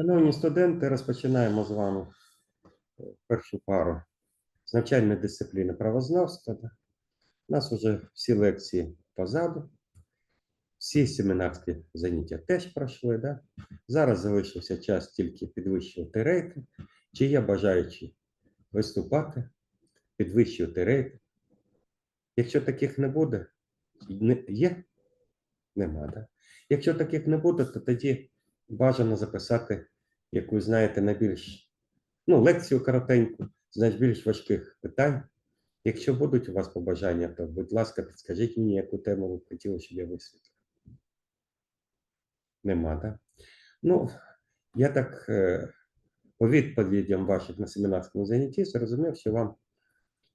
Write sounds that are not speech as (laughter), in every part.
Шановні студенти, розпочинаємо з вами першу пару з навчальної дисципліни правознавства. У нас вже всі лекції позаду, всі семінарські заняття теж пройшли. Да? Зараз залишився час тільки підвищувати рейтинг. Чи є бажаючі виступати, підвищувати рейтинг? Якщо таких не буде, є? Нема, да? Якщо таких не буде, то тоді бажано записати якусь, знаєте, найбільш ну, лекцію коротеньку з найбільш важких питань. Якщо будуть у вас побажання, то, будь ласка, підскажіть мені, яку тему ви б хотіли, щоб я висвітлив. Нема, так? Ну, я так е, по відповідям ваших на семінарському занятті зрозумів, що вам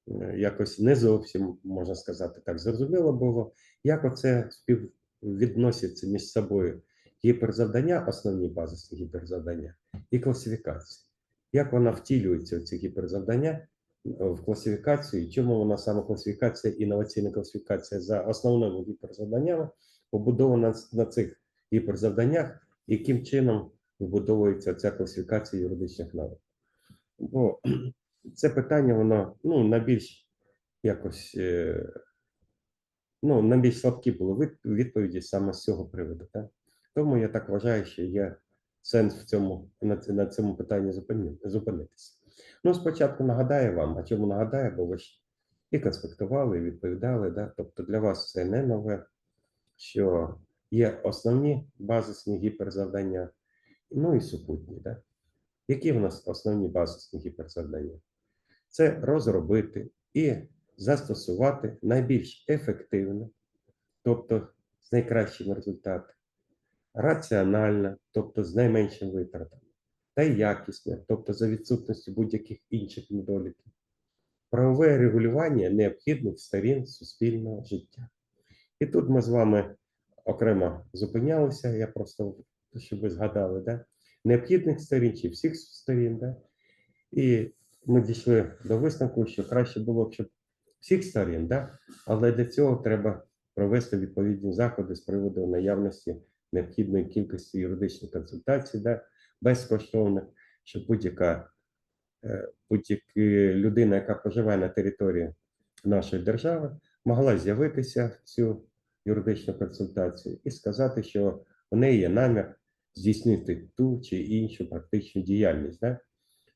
е, якось не зовсім, можна сказати, так зрозуміло було, як оце співвідноситься між собою гіперзавдання, основні базисні гіперзавдання і класифікація. Як вона втілюється ці гіперзавдання е, в класифікацію, чому вона саме класифікація, інноваційна класифікація за основними гіперзавданнями побудована на цих гіперзавданнях, яким чином вбудовується ця класифікація юридичних наук. Бо (clears throat) це питання, воно ну, на більш якось е, ну, на більш слабкі були відповіді саме з цього приводу. Так? Тому я так вважаю, що є сенс в цьому на, на цьому питанні зупинитися. Ну, спочатку нагадаю вам, а чому нагадаю, бо ви ж і конспектували, і відповідали. Да? Тобто для вас це не нове, що є основні базисні гіперзавдання, ну і супутні. Да? Які в нас основні базисні гіперзавдання? Це розробити і застосувати найбільш ефективно, тобто з найкращим результатом, раціонально, тобто з найменшим витратами, та й якісне, тобто за відсутністю будь-яких інших недоліків. Правове регулювання необхідних сторін суспільного життя. І тут ми з вами окремо зупинялися, я просто щоб ви згадали, да? необхідних сторін чи всіх сторін. Да? І ми дійшли до висновку, що краще було б, щоб всіх сторін, да? але для цього треба провести відповідні заходи з приводу наявності необхідної кількості юридичних консультацій, да? безкоштовних, щоб будь-яка е, будь-яка людина, яка проживає на території нашої держави, могла з'явитися в цю юридичну консультацію і сказати, що у неї є намір здійснити ту чи іншу практичну діяльність. Да?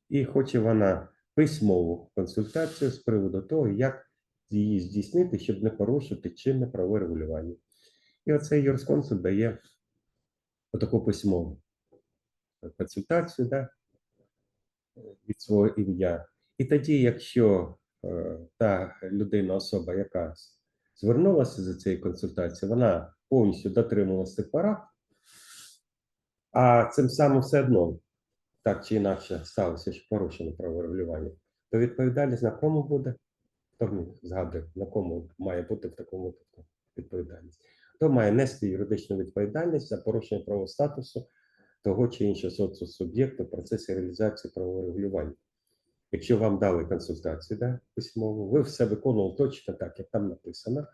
І хоче вона письмову консультацію з приводу того, як її здійснити, щоб не порушити чинне правове регулювання. І оцей юрисконсульт дає отаку письмову консультацію да, від свого ім'я. І тоді, якщо е, та людина, особа, яка звернулася за цією консультацією, вона повністю дотримувалася цих порад, а цим самим все одно так чи інакше сталося, що порушено правоврегулювання, то відповідальність на кому буде? Хто мені згадує, на кому має бути в такому випадку відповідальність? Хто має нести юридичну відповідальність за порушення правового статусу того чи іншого соцсуб'єкту в процесі реалізації правового регулювання? Якщо вам дали консультацію да, письмову, ви все виконували точно так, як там написано,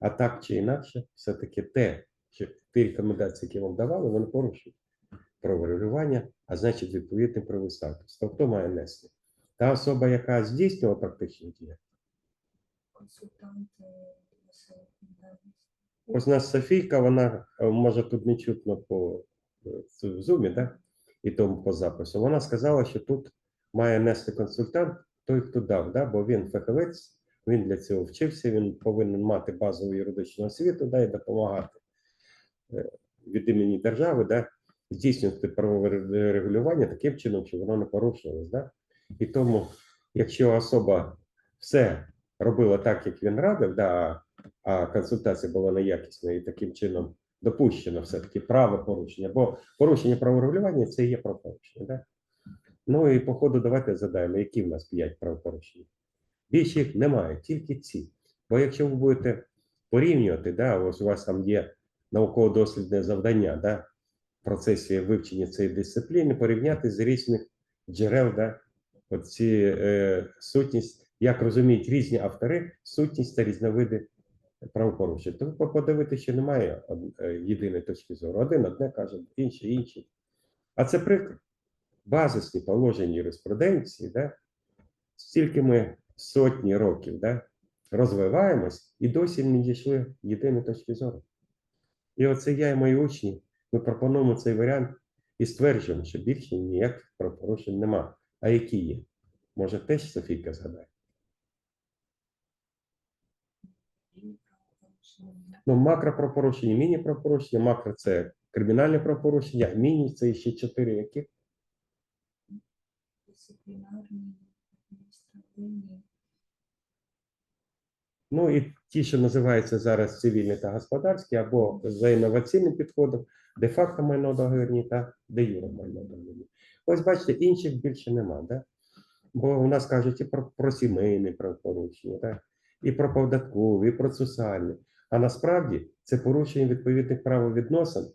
а так чи інакше, все-таки те, що ті рекомендації, які вам давали, вони порушують правоврегулювання, а значить відповідний правовий статус. То хто має нести? Та особа, яка здійснювала практичні дії. відповідальність. Ось у нас Софійка, вона е, може тут не чутно по е, зумі, да? і тому по запису. Вона сказала, що тут має нести консультант той, хто дав, да? бо він фахівець, він для цього вчився, він повинен мати базову юридичну освіту да? і допомагати е, від імені держави, да? здійснювати правове регулювання таким чином, щоб воно не порушувалось. Да? І тому, якщо особа все робила так, як він радив, да, а консультація була неякісною і таким чином допущено все-таки правопорушення, бо порушення праворегулювання це є правопорушення. Да? Ну і по ходу давайте задаємо, які в нас п'ять правопорушень. Більше їх немає, тільки ці. Бо якщо ви будете порівнювати, да, ось у вас там є науково-дослідне завдання да, в процесі вивчення цієї дисципліни, порівняти з різних джерел, да, оці е, сутність, як розуміють різні автори, сутність та різновиди правопорушень. Тому подивитися, що немає е, єдиної точки зору. Один одне каже, інший інший. А це прикро. базисні положення юриспруденції, да, стільки ми сотні років да, розвиваємось і досі не дійшли єдиної точки зору. І оце я і мої учні, ми пропонуємо цей варіант і стверджуємо, що більше ніяких правопорушень нема. А які є? Може, теж Софійка згадає? і правопорушення. Ну, макропропорушення, міні-пропорушення, макро це кримінальне пропорушення, міні це ще чотири які. Дисциплінарні, адміністративні, Ну і ті, що називаються зараз цивільні та господарські, або за інноваційним підходом, де-факто майно договірні та де юре майно договірні. Ось бачите, інших більше нема, да? Бо у нас кажуть і про, про сімейне правопорушення, да? і про податкові, і процесуальне. А насправді це порушення відповідних правовідносин,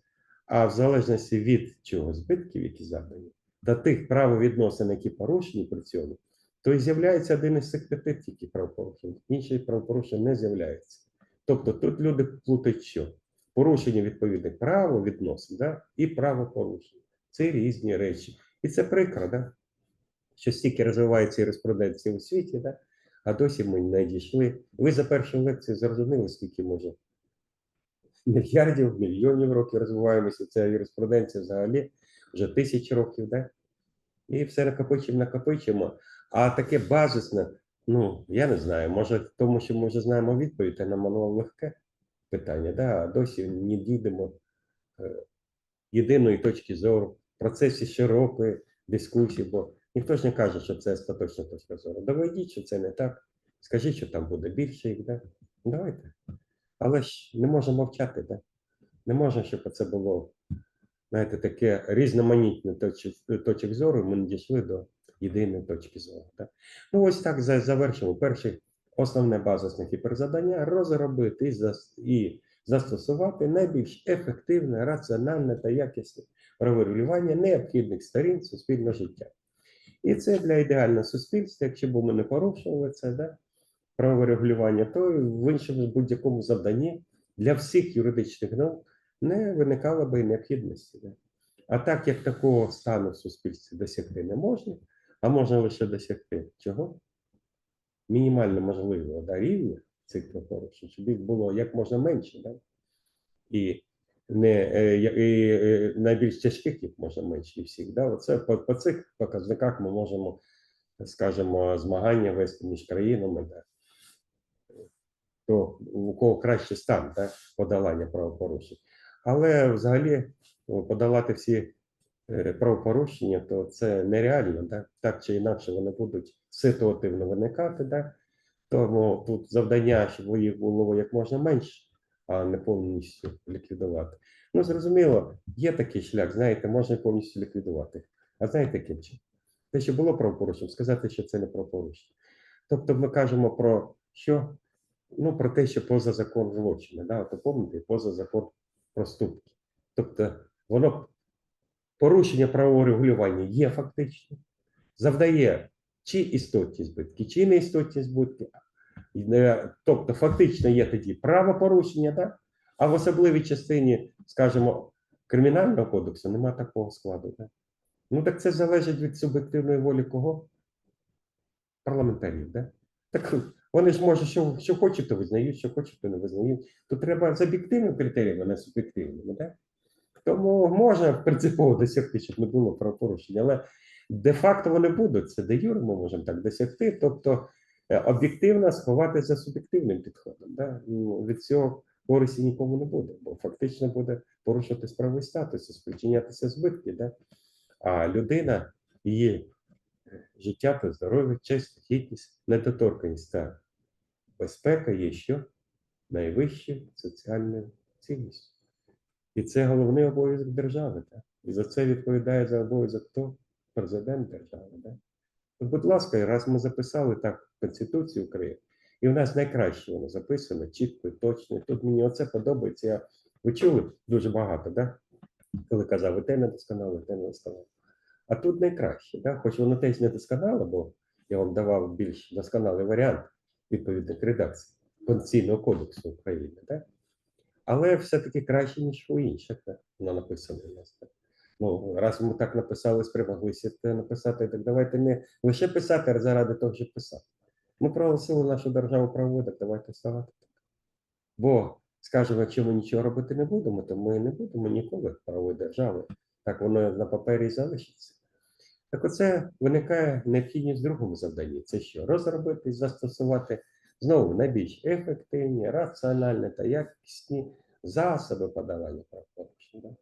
а в залежності від чого збитків, які завдані, до тих правовідносин, які порушені при цьому, то і з'являється один із цих п'яти тільки правопорушень. Інші правопорушення не з'являються. Тобто тут люди плутають що? Порушення відповідних правовідносин да? і правопорушення. Це різні речі. І це прикро, да? що стільки розвивається юриспруденція у світі, да? А досі ми не дійшли. Ви за першу лекцію зрозуміли, скільки може мільярдів, мільйонів років розвиваємося. Ця юриспруденція взагалі вже тисячі років, да? і все накопичимо, накопичимо. А таке базисне, ну я не знаю, може тому, що ми вже знаємо відповідь, а нам воно легке питання, да? а досі не дійдемо е, єдиної точки зору в процесі широкої дискусії, бо ніхто ж не каже, що це остаточна точка зору. Доведіть, що це не так. Скажіть, що там буде більше їх, да? Давайте. Але ж не можемо мовчати, да? Не можна, щоб це було, знаєте, таке різноманітне точок, зору, ми не дійшли до єдиної точки зору. Да? Ну, ось так завершимо. Перше, основне базисне гіперзадання розробити і, і застосувати найбільш ефективне, раціональне та якісне регулювання необхідних сторін суспільного життя. І це для ідеального суспільства, якщо б ми не порушували це, да, правове регулювання, то в іншому будь-якому завданні для всіх юридичних наук не виникало би необхідності. Да. А так як такого стану в суспільстві досягти не можна, а можна лише досягти чого? Мінімально можливого да, рівня цих правопорушень, щоб їх було як можна менше. Да? І не і, е, найбільш тяжких їх можна менше всіх. Да? Оце по, по цих показниках ми можемо, скажімо, змагання вести між країнами, да? то у кого кращий стан да? подолання правопорушень. Але взагалі ну, подолати всі е, правопорушення, то це нереально, да? так чи інакше вони будуть ситуативно виникати. Да? Тому тут завдання, щоб їх було як можна менше, а не повністю ліквідувати. Ну, зрозуміло, є такий шлях, знаєте, можна повністю ліквідувати. А знаєте, яким чином? Те, що було правопорушенням, сказати, що це не правопорушення. Тобто ми кажемо про що? Ну, про те, що поза закон злочини. Да? То пам'ятаєте, поза закон проступки. Тобто, воно порушення правового регулювання є фактично, завдає чи істотні збитки, чи не істотні збитки. Е, Тобто, фактично є тоді правопорушення, да? а в особливій частині, скажімо, кримінального кодексу немає такого складу. Да? Ну так це залежить від суб'єктивної волі кого? Парламентарів, да? Так вони ж може, що, що хочуть, то визнають, що хочуть, то не визнають. То треба з об'єктивними критеріями, а не суб'єктивними. Да? Тому можна принципово досягти, щоб не було правопорушення, але де-факто вони будуть. Це де юре ми можемо так досягти. Тобто об'єктивно сховати за суб'єктивним підходом. Да? Ну, Від цього користі нікому не буде, бо фактично буде порушувати правовий статус, і спричинятися збитки. Да? А людина, її е, життя та здоров'я, честь, гідність, недоторканість та безпека є що найвищою соціальною цінністю. І це головний обов'язок держави. Так? І за це відповідає за обов'язок хто? Президент держави. Так? То, будь ласка, раз ми записали так Конституцію України, і в нас найкраще воно записано, чітко і точно. Тут мені оце подобається. Я, ви чули дуже багато, да? коли казав, і те недосконало, і те недосконало. А тут найкраще, да? хоч воно теж не досконало, бо я вам давав більш досконалий варіант відповідних редакцій Конституційного кодексу України. Да? Але все-таки краще, ніж у інших, так? воно написано у нас. Так? Ну, раз ми так написали, спромоглися це написати, так давайте не лише писати заради того, щоб писати. Ми проголосили нашу державу правову, давайте ставати так. Бо, скажемо, якщо ми нічого робити не будемо, то ми не будемо ніколи правової держави. Так воно на папері і залишиться. Так оце виникає необхідність в другому завданні. Це що? Розробити застосувати знову найбільш ефективні, раціональні та якісні засоби подавання правопорушень.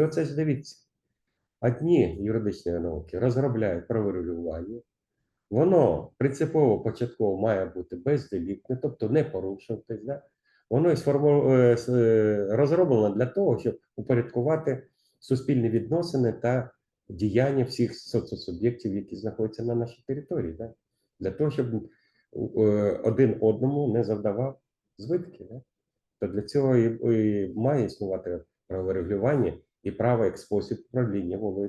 І оце ж дивіться. Одні юридичні науки розробляють праворегулювання, воно принципово початково має бути безделітне, тобто не порушуватись. Да? Воно е, е, розроблено для того, щоб упорядкувати суспільні відносини та діяння всіх соцсуб'єктів, які знаходяться на нашій території. Да? Для того, щоб е, один одному не завдавав збитки. Да? То для цього і, має існувати праворегулювання і право як спосіб управління волею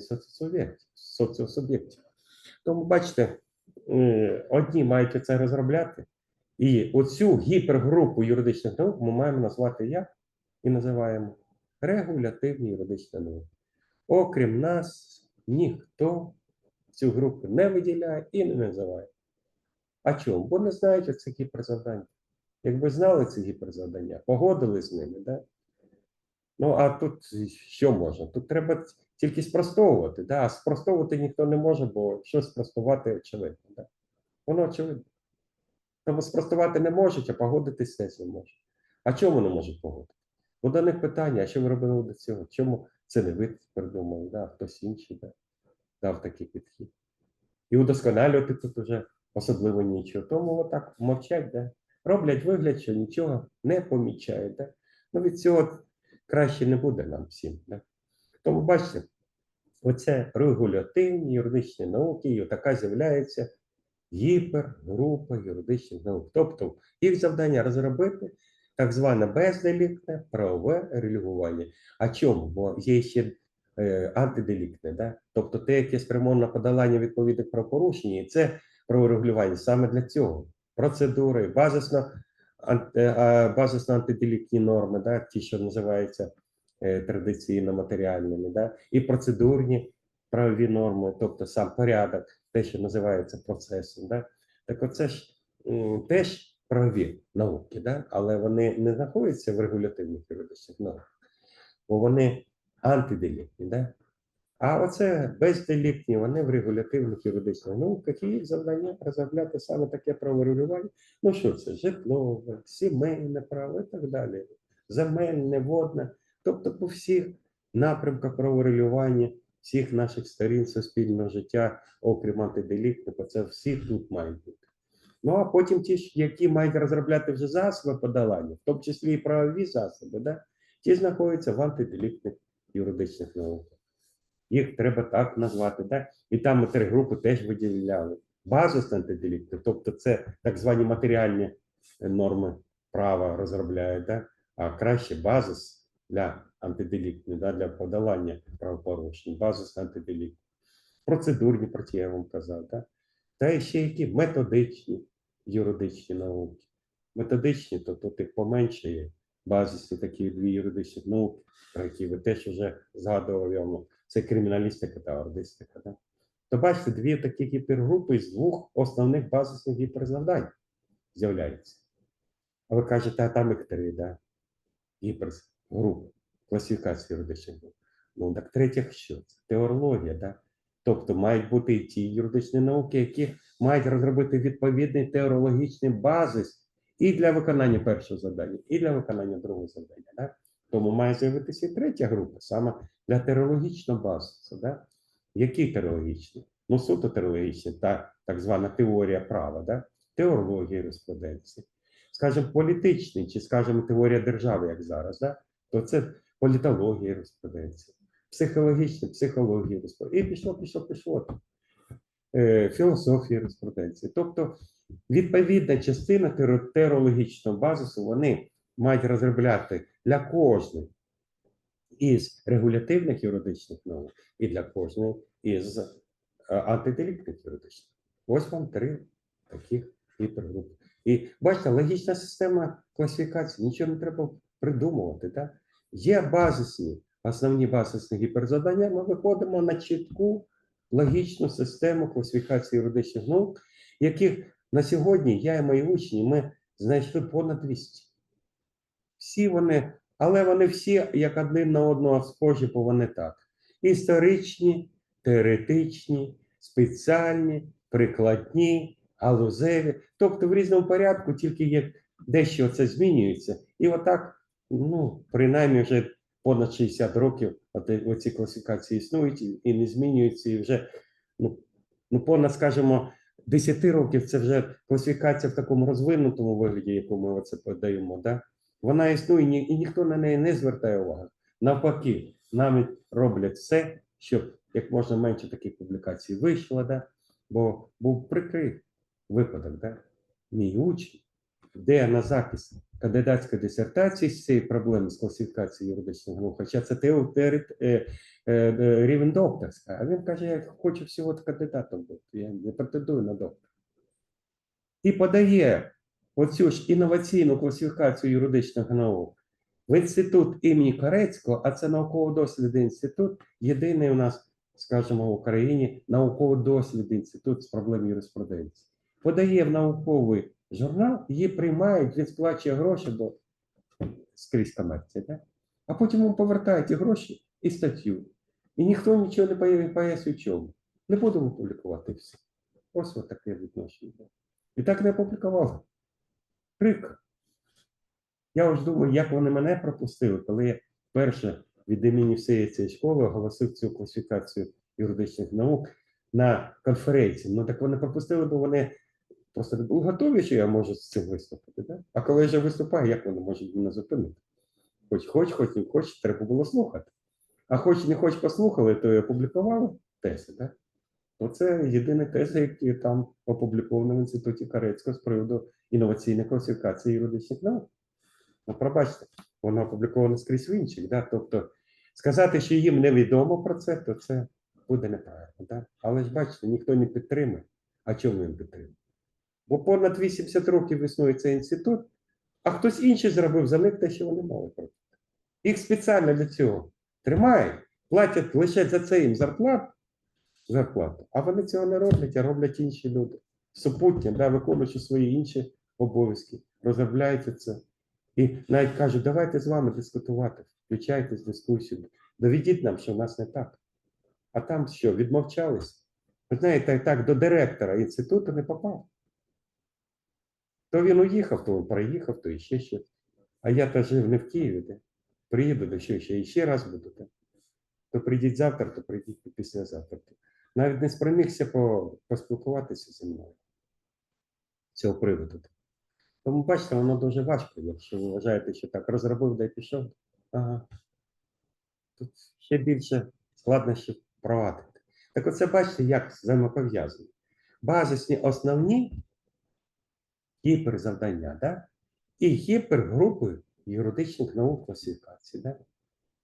соцсуб'єктів. Тому бачите, е, одні мають це розробляти, і оцю гіпергрупу юридичних наук ми маємо назвати як і називаємо регулятивні юридичні науки. Окрім нас, ніхто цю групу не виділяє і не називає. А чому? Бо не знають оце гіперзавдання. Якби знали ці гіперзавдання, погодили з ними, да? Ну, а тут що можна? Тут треба тільки спростовувати, да? а спростовувати ніхто не може, бо що спростувати очевидно. Да? Воно очевидно. Тому спростувати не можуть, а погодитись не можуть. А чому не можуть погодити? Бо до них питання, а що ви робили до цього? Чому це не ви придумали, да? хтось інший да? дав такий підхід. І удосконалювати тут вже особливо нічого. Тому отак мовчать, да? роблять вигляд, що нічого не помічають. Да? Ну від цього краще не буде нам всім. Да? Тому бачите, оце регулятивні юридичні науки, і така з'являється гіпергрупа юридичних наук. Тобто їх завдання розробити так зване безделіктне правове регулювання. А чому? Бо є ще е, антиделіктне, да? тобто те, яке спрямовано на подолання відповідних правопорушень, і це праворегулювання саме для цього. Процедури, базисно, е, базисно антиделіктні норми, да? ті, що називаються е, традиційно матеріальними, да? і процедурні правові норми, тобто сам порядок, те, що називається процесом. Да? Так оце ж теж правові науки, да? але вони не знаходяться в регулятивних юридичних науках, бо вони антиделіктні. Да? А оце безделіктні, вони в регулятивних юридичних науках, і їх завдання розробляти саме таке праворегулювання. Ну що це? Житлове, сімейне право і так далі. Земельне, водне. Тобто по всіх напрямках праворегулювання всіх наших сторін суспільного життя, окрім антиделіктних, це всі тут мають бути. Ну а потім ті, ж, які мають розробляти вже засоби подолання, в тому числі і правові засоби, да? ті знаходяться в антиделіктних юридичних науках. Їх треба так назвати. Да? І там ми три групи теж виділяли. Базис антиделікту, тобто це так звані матеріальні е, норми права розробляють, да? а краще базис для антиделіктних, да? для подолання правопорушень, базис антиделіктний. Процедурні, про я вам казав. Да? Та ще які методичні юридичні науки. Методичні, то тут їх. Базисні такі дві юридичні науки, про які ви теж вже згадували. Це криміналістика та ордистика. Да? То бачите, дві такі гіпергрупи з двох основних базисних гіперзавдань з'являються. А ви кажете, а там їх три, да? гіпергруп, класифікація юридичних груп. Ну, так третіх що? Це теорологія, да? Тобто мають бути і ті юридичні науки, які мають розробити відповідний теорологічний базис і для виконання першого завдання, і для виконання другого завдання. Да? Тому має з'явитися і третя група, саме для терологічного базису. Да? Які теологічні? Ну, суто теологічні, та так звана теорія права, да? теорологія юриспруденції. Скажімо, політичний, чи, скажімо, теорія держави, як зараз, да? то це політологія юриспруденції, психологічна, психологія юриспруденції. І пішло, пішло, пішло. Е, філософія юриспруденції. Тобто, відповідна частина теро- теорологічного базису вони мають розробляти для кожної із регулятивних юридичних наук і для кожної із е, антиделіктних юридичних. Ось вам три таких гіпергрупи. І бачите, логічна система класифікації, нічого не треба придумувати. Так? Є базисні основні базисні гіперзадання, ми виходимо на чітку логічну систему класифікації юридичних наук, яких на сьогодні я і мої учні ми знайшли понад 200. Всі вони, але вони всі як один на одного схожі, бо вони так: історичні, теоретичні, спеціальні, прикладні, галузеві. Тобто в різному порядку, тільки є дещо це змінюється. І отак, ну, принаймні, вже понад 60 років оці класифікації існують і- не змінюються, і вже ну, ну понад, скажімо, 10 років це вже класифікація в такому розвинутому вигляді, яку ми оце подаємо. Да? Вона існує, ні- і ніхто на неї не звертає уваги. Навпаки, навіть роблять все, щоб як можна менше таких публікацій вийшло, да? бо був прикрий випадок, да? мій учень, де на захист кандидатської дисертації з цієї проблеми з класифікації юридичних наук, хоча це тео- теорет- е, е, е, рівень докторська, а він каже, я хочу всього кандидатом бути, я не претендую на доктор. І подає оцю ж інноваційну класифікацію юридичних наук в інститут імені Корецького, а це науково-дослідний інститут, єдиний у нас, скажімо, в Україні науково-дослідний інститут з проблем юриспруденції. Подає в науковий журнал, її приймають, він сплачує гроші, бо скрізь комерція, так? а потім йому повертають ті гроші і статтю. І ніхто нічого не поя- пояснює чому. Не будемо публікувати все. Ось таке відношення. І так не опублікували. Прикро. Я ось думаю, як вони мене пропустили, коли я вперше від імені всієї цієї школи оголосив цю класифікацію юридичних наук на конференції. Ну так вони пропустили, бо вони просто не були готові, що я можу з цим виступити. Да? А коли я вже виступаю, як вони можуть мене зупинити? Хоч хоч, хоч не хоч, треба було слухати. А хоч не хоч послухали, то і опублікували тези. Да? Оце єдині тези, які там опубліковані в інституті Карецького з приводу інноваційної класифікації юридичних наук. Ну, пробачте, воно опубліковано скрізь в інших. Да? Тобто сказати, що їм невідомо про це, то це буде неправильно. Да? Але ж бачите, ніхто не підтримує. А чому він підтримує? Бо понад 80 років існує цей інститут, а хтось інший зробив за них те, що вони мали робити. Їх спеціально для цього тримають, платять лише за це їм зарплату, зарплату, а вони цього не роблять, а роблять інші люди. Супутні, да, виконуючи свої інші обов'язки, розробляються це. І навіть кажуть, давайте з вами дискутувати, включайтесь в дискусію, доведіть нам, що в нас не так. А там що, відмовчались? Ви знаєте, так до директора інституту не попав. То він уїхав, то він проїхав, то іще щось. А я то жив не в Києві, де. Приїду, до що ще і ще раз буду. Де. То прийдіть завтра, то прийдіть післязавтра. Навіть не спромігся поспілкуватися зі мною з цього приводу. Тому бачите, воно дуже важко, якщо ви вважаєте, що так розробив, да й пішов. Ага. Тут ще більше складнощів провадити. Так оце бачите, як взаємопов'язано. Базисні основні гіперзавдання, да? і гіпергрупи юридичних наук класифікації. Да?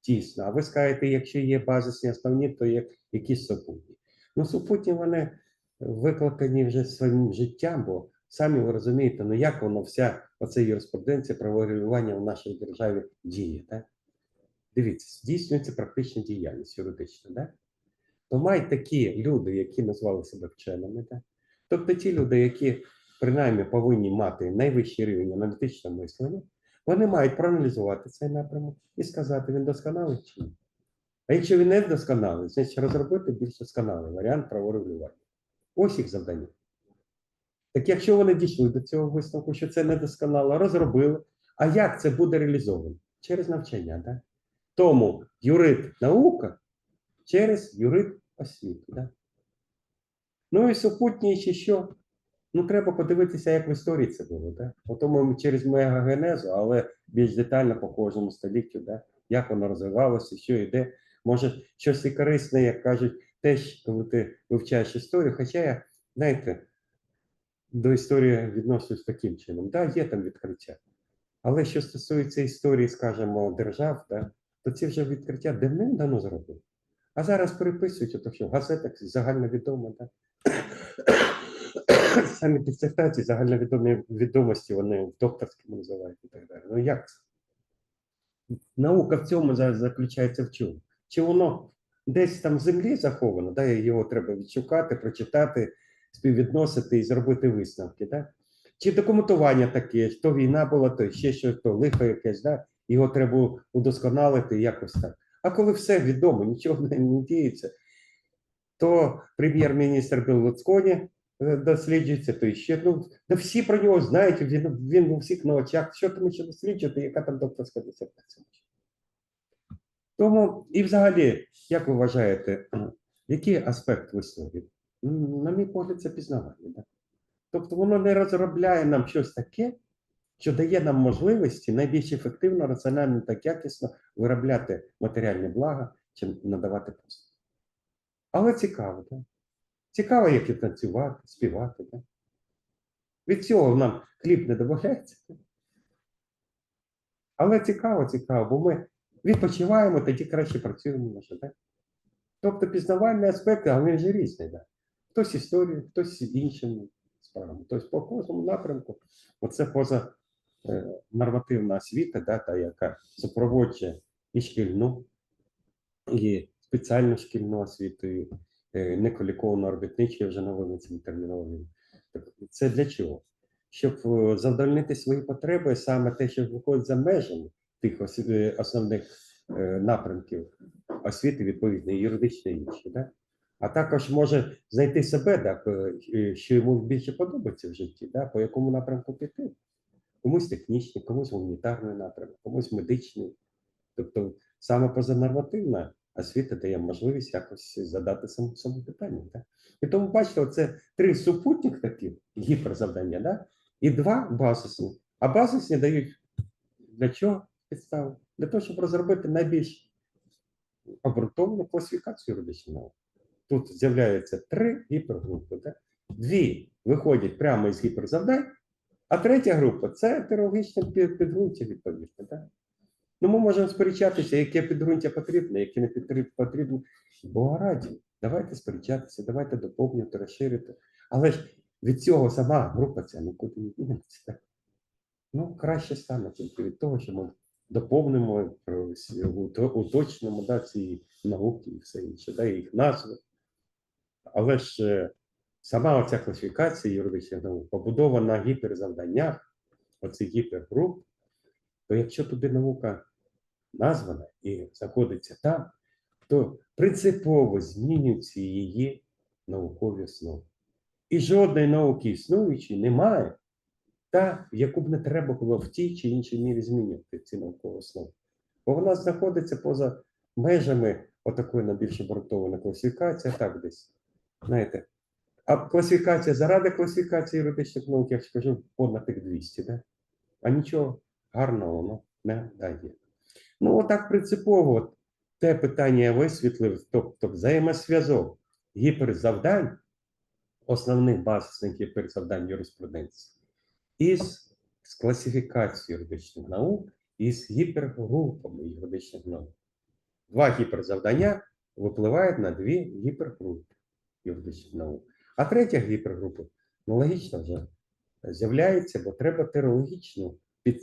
Тісно. А ви скажете, якщо є базисні основні, то є якісь супутні. Ну, супутні вони викликані вже своїм життям, бо самі ви розумієте, ну як воно вся оця юриспруденція правоврегулювання в нашій державі діє. Да? Дивіться, здійснюється практична діяльність юридична. Да? То мають такі люди, які назвали себе вченими. Да? Тобто ті люди, які принаймні повинні мати найвищий рівень аналітичного мислення, вони мають проаналізувати цей напрямок і сказати, він досконалий чи ні. А якщо він не досконалий, значить розробити більш досконалий варіант праворегулювання. Ось їх завдання. Так якщо вони дійшли до цього висновку, що це недосконало, розробили, а як це буде реалізовано? Через навчання, так? Тому юрид наука через юрид освіту. Да? Ну і супутні ще що? Ну, треба подивитися, як в історії це було. Да? Тому через мегагенезу, але більш детально по кожному століттю, да? як воно розвивалося, що йде. Може, щось і корисне, як кажуть, теж, коли ти вивчаєш історію. Хоча я, знаєте, до історії відношусь таким чином. Да, є там відкриття. Але що стосується історії, скажімо, держав, да, то ці вже відкриття давним-давно зробили. А зараз переписують, ото що в газетах загальновідомо, да. Самі дисертації, загальновідомі відомості, вони в докторському називають і так далі. Ну як це? наука в цьому за- заключається в чому? Чи воно десь там в землі заховано, да, його треба відшукати, прочитати, співвідносити і зробити висновки. Да? Чи документування таке, то війна була, то ще щось, то лихо якесь, да? його треба удосконалити якось так. А коли все відомо, нічого не, діється, то прем'єр-міністр Берлуцконі е, досліджується, то ще ну, да всі про нього знають, він, він у всіх на очах. Що тому ще досліджувати, яка там докторська дисертація? Тому і взагалі, як ви вважаєте, (clears throat) який аспект в історії? М, На мій погляд, це пізнавання. Да? Тобто воно не розробляє нам щось таке, що дає нам можливості найбільш ефективно, раціонально та якісно виробляти матеріальні блага, чим надавати послуги. Але цікаво, так? Цікаво, як і танцювати, співати. Так? Від цього нам хліб не додається. Але цікаво, цікаво, бо ми відпочиваємо, тоді краще працюємо може, так? Тобто пізнавальні аспекти, але він же різний. Так? Хтось історією, хтось іншими справами. Тобто по кожному напрямку, оце поза е, нормативна освіта, да, та, яка супроводжує і шкільну, і спеціальну шкільну освіту, і е, некваліфіковану робітничу, вже новими цими термінологіями. Це для чого? Щоб е, задовольнити свої потреби, саме те, що виходить за межами тих основних напрямків освіти, відповідно, і юридичні інші. Да? А також може знайти себе, так, е, е, що йому більше подобається в житті, да? по якому напрямку піти. Комусь технічний, комусь гуманітарний напрямок, комусь медичний. Тобто саме позанормативна освіта дає можливість якось задати самому собі питання. Так? І тому бачите, це три супутник таких гіперзавдання, да? і два базисні. А базисні дають для чого підстави? Для того, щоб розробити найбільш обґрунтовану класифікацію юридичних наук. Тут з'являються три гіпергрупи. Да? Дві виходять прямо із гіперзавдань, а третя група це терологічне підґрунтя відповідно. Да? Ну, ми можемо сперечатися, яке підґрунтя потрібне, яке не потрібне. Бога раді, давайте сперечатися, давайте доповнювати, розширити. Але ж від цього сама група ця нікуди не дінеться. Ну, краще стане тільки від того, що ми доповнимо, е, уто- уточнимо да, ці науки і все інше, да, їх назви. Але ж е, сама оця класифікація юридичних наук побудована на гіперзавданнях, оцих гіпергруп, то якщо туди наука названа і знаходиться там, то принципово змінюються її наукові основи. І жодної науки існуючої немає, та яку б не треба було в тій чи іншій мірі змінювати ці наукові основи. Бо вона знаходиться поза межами отакої найбільш обґрунтованої класифікації, а так десь. Знаєте, а класифікація заради класифікації юридичних наук, я ж кажу, понад тих 200, да? а нічого гарного воно не дає. Ну, отак принципово те питання я висвітлив, тобто взаємосв'язок гіперзавдань, основних базисних гіперзавдань юриспруденції, із з класифікацією юридичних наук і з гіпергрупами юридичних наук. Два гіперзавдання випливають на дві гіпергрупи юридичних наук. А третя гіпергрупа, ну логічно вже з'являється, бо треба терологічну під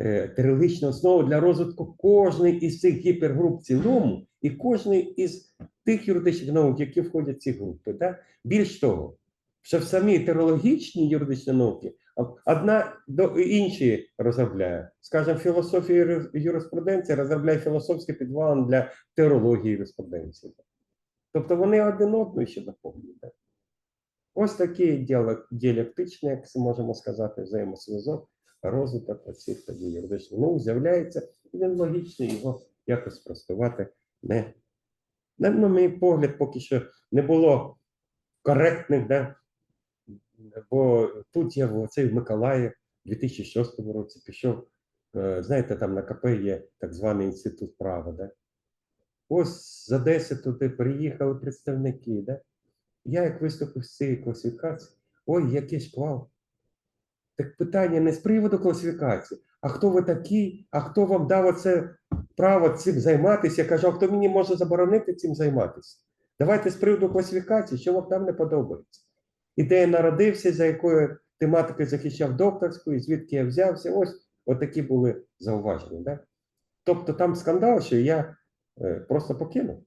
е, терологічну основу для розвитку кожної із цих гіпергруп в цілому і кожної із тих юридичних наук, які входять в ці групи. Да? Більш того, що в самій терологічній юридичній науки одна до іншої розробляє. Скажімо, філософія юри- юриспруденції розробляє філософський підвалин для теології юриспруденції. Тобто вони один одну ще доповнюють. Ось такий діалектичний, як можемо сказати, взаємосвязок, розвиток оцих тоді юридичних наук з'являється, і він логічний, його якось спростувати не. На, на мій погляд, поки що не було коректних, да? бо тут я в цей в Миколаїв у 2006 році пішов, е, знаєте, там на КП є так званий інститут права. Да? Ось з Одеси туди приїхали представники. Да? Я як виступив з цієї класифікації, ой, який шквал. Так питання не з приводу класифікації, а хто ви такий, а хто вам дав оце право цим займатися? Я кажу, а хто мені може заборонити цим займатися? Давайте з приводу класифікації, що вам там не подобається. І де я народився, за якою тематикою захищав докторську, і звідки я взявся. Ось отакі були зауваження. Да? Тобто там скандал, що я просто покинув.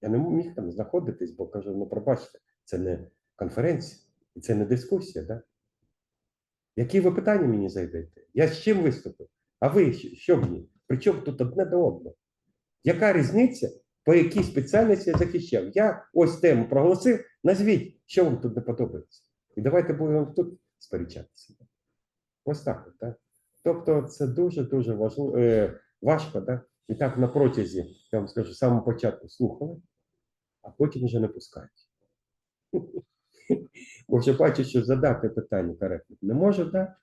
Я не міг там знаходитись, бо кажу, ну пробачте, це не конференція, і це не дискусія. Да? Які ви питання мені зайдете? Я з чим виступив? А ви що- мені? Причому тут одне до одного? Яка різниця, по якій спеціальності я захищав? Я ось тему проголосив, назвіть, що вам тут не подобається. І давайте будемо тут сперечатися. Ось так. Так? Тобто це дуже-дуже е, важко, так? І так на протязі, я вам скажу, самого початку слухали, а потім вже (laughs) не пускають. Бо вже бачу, що задати питання коректно не може, так?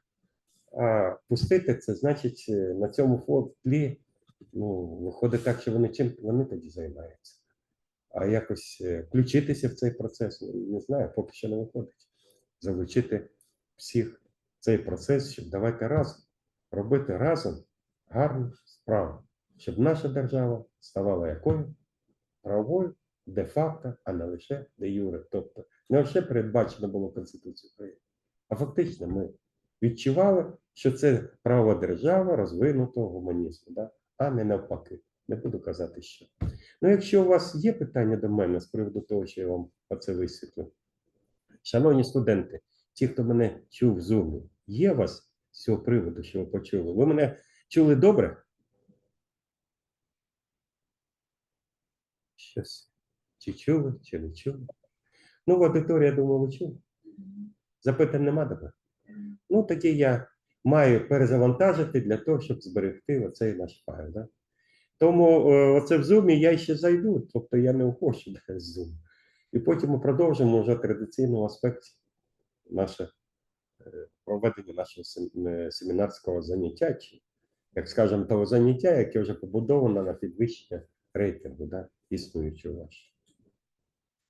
А пустити це значить е, на цьому тлі ну, виходить так, що вони чим вони тоді займаються. А якось е, включитися в цей процес, ну, не знаю, поки що не виходить. Залучити всіх в цей процес, щоб давайте разом робити разом гарну справу, щоб наша держава ставала якою правовою де-факто, а не лише де юре. Тобто не лише передбачено було Конституцією України, а фактично ми відчували, що це права держава розвинутого гуманізму, да? а не навпаки. Не буду казати, що. Ну, якщо у вас є питання до мене з приводу того, що я вам оце висвітлю, шановні студенти, ті, хто мене чув в Zoom, є у вас з цього приводу, що ви почули? Ви мене чули добре? Щось. Чи чули, чи не чули? Ну, в аудиторії, я думаю, ви чули. Запитань нема до Ну, тоді я маю перезавантажити для того, щоб зберегти оцей наш файл. Да? Тому е, оце в Zoom я ще зайду, тобто я не ухожу (laughs) з Zoom. І потім ми продовжимо вже традиційному аспекті наше е, проведення нашого е, семінарського заняття, чи, як скажемо, того заняття, яке вже побудовано на підвищення рейтингу, да, існуючи вашого.